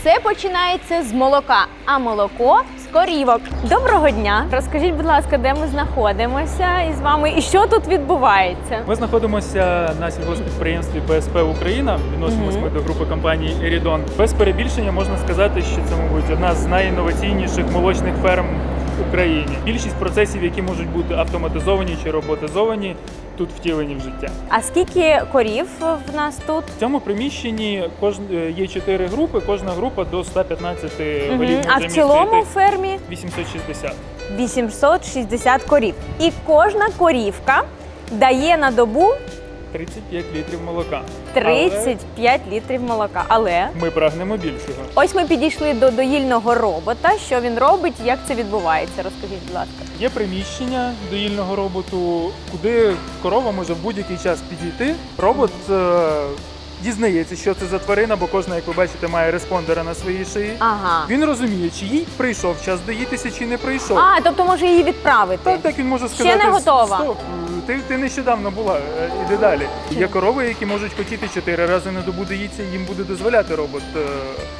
Все починається з молока, а молоко з корівок. Доброго дня! Розкажіть, будь ласка, де ми знаходимося із вами і що тут відбувається? Ми знаходимося на сільгоспідприємстві ПСП Україна. Відносимось ми до групи компанії Ерідон. Без перебільшення можна сказати, що це, мабуть, одна з найінноваційніших молочних ферм в Україні. Більшість процесів, які можуть бути автоматизовані чи роботизовані, тут втілені в життя. А скільки корів в нас тут? В цьому приміщенні е, є чотири групи, кожна група до 150 Мгм. голів А в цілому фермі 860. 860 корів. І кожна корівка дає на добу 35 літрів молока. 35 літрів молока. Але Але ми прагнемо більшого. ось ми підійшли до доїльного робота. Що він робить, як це відбувається? Розкажіть, будь ласка. Є приміщення доїльного роботу, куди корова може в будь-який час підійти. Робот е, дізнається, що це за тварина, бо кожна, як ви бачите, має респондера на своїй шиї. Ага. Він розуміє, чи їй прийшов час доїтися, чи не прийшов. А, тобто може її відправити. Так, так він може сказати. не готова. Стоп, ти, ти нещодавно була, е, іди далі. Є корови, які можуть хотіти чотири рази на добу доїться, їм буде дозволяти робот. е,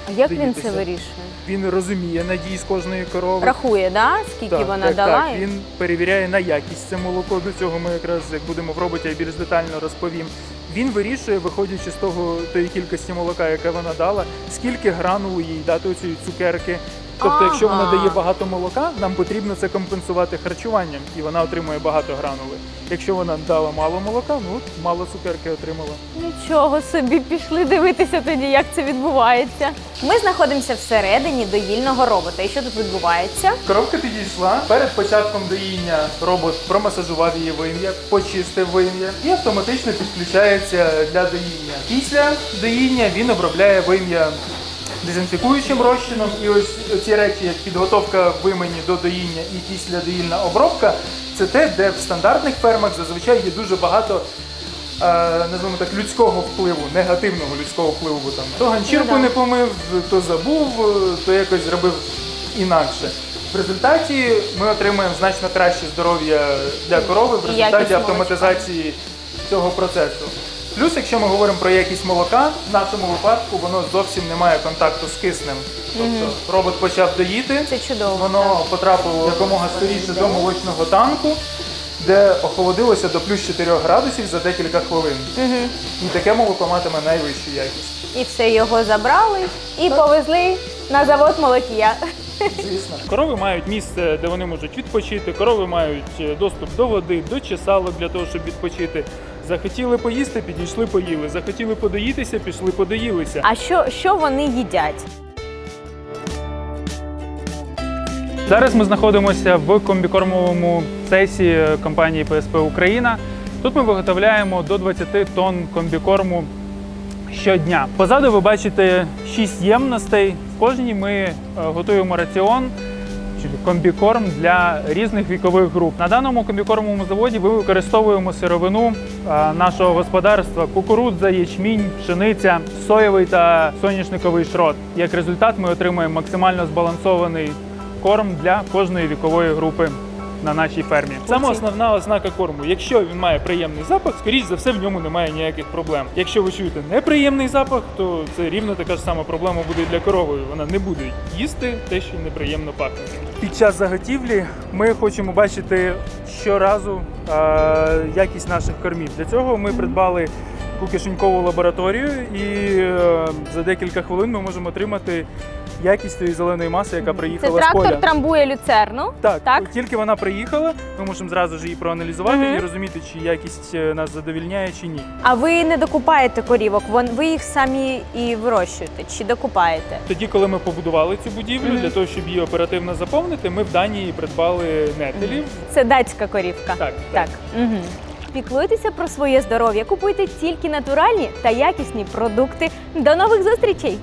А як він доїтися. це вирішує? Він розуміє надії з кожної корови. Рахує, да? скільки Так, вона так, дала? Так. Він перевіряє на якість це молоко. До цього ми якраз як будемо в роботі, я більш детально розповім. Він вирішує, виходячи з того тої кількості молока, яке вона дала, скільки гранулу їй дати у цієї цукерки. Тобто, якщо вона Ага. дає багато молока, нам потрібно це компенсувати харчуванням, і вона отримує багато гранули. Якщо вона дала мало молока, ну от мало цукерки отримала. Нічого собі пішли дивитися тоді, як це відбувається. Ми знаходимося всередині доїльного робота. І що тут відбувається? Коробка підійшла. Перед початком доїння робот промасажував її вим'я, почистив вим'я і автоматично підключається для доїння. Після доїння він обробляє вим'я дезінфікуючим розчином. І ось ці речі, як підготовка вимені до доїння і після доїльна обробка, це те, де в стандартних фермах зазвичай є дуже багато. е, Називаємо так людського впливу, негативного людського впливу, бо там то ганчірку Ну не помив, то забув, то якось зробив інакше. В результаті ми отримуємо значно краще здоров'я для корови в результаті автоматизації цього процесу. Плюс, якщо ми говоримо про якість молока, в нашому випадку воно зовсім не має контакту з киснем. Тобто робот почав доїти, Це чудово. воно потрапило якомога скоріше до молочного танку, де охолодилося до плюс 4 градусів за декілька хвилин. Угу. І таке молоко матиме найвищу якість. І все його забрали і повезли на завод молокія. Звісно, корови мають місце, де вони можуть відпочити. Корови мають е, доступ до води, до чесалок для того, щоб відпочити. Захотіли поїсти, підійшли, поїли. Захотіли подоїтися, пішли, подоїлися. А що, що вони їдять? Зараз ми знаходимося в комбікормовому цесі компанії ПСП Україна. Тут ми виготовляємо до 20 тонн комбікорму щодня. Позаду ви бачите 6 ємностей. В кожній ми е, готуємо раціон. чи Комбікорм для різних вікових груп. На даному комбікормовому заводі ми використовуємо сировину е, нашого господарства: кукурудза, ячмінь, пшениця, соєвий та соняшниковий шрот. Як результат, ми отримуємо максимально збалансований корм для кожної вікової групи на нашій фермі. Саме основна ознака корму. Якщо він має приємний запах, скоріш за все в ньому немає ніяких проблем. Якщо ви чуєте неприємний запах, то це рівно така ж сама проблема буде і для корови. Вона не буде їсти те, що неприємно пахне. Під час заготівлі ми хочемо бачити щоразу е, якість наших кормів. Для цього ми придбали таку кишенькову лабораторію, і е, за декілька хвилин ми можемо отримати якість тієї зеленої маси, яка Це приїхала з поля. трактор трамбує люцерну. Так, Так? тільки вона приїхала, ми можемо зразу ж її проаналізувати Мгм. і розуміти, чи якість е, нас задовільняє, чи ні. А ви не докупаєте корівок, вон- ви їх самі і вирощуєте чи докупаєте? Тоді, коли ми побудували цю будівлю, Мгм. для того, щоб її оперативно заповнити, ми в Данії придбали нетелів. Це датська корівка. Так, Так. Угу. Піклуйтеся про своє здоров'я, купуйте тільки натуральні та якісні продукти. До нових зустрічей!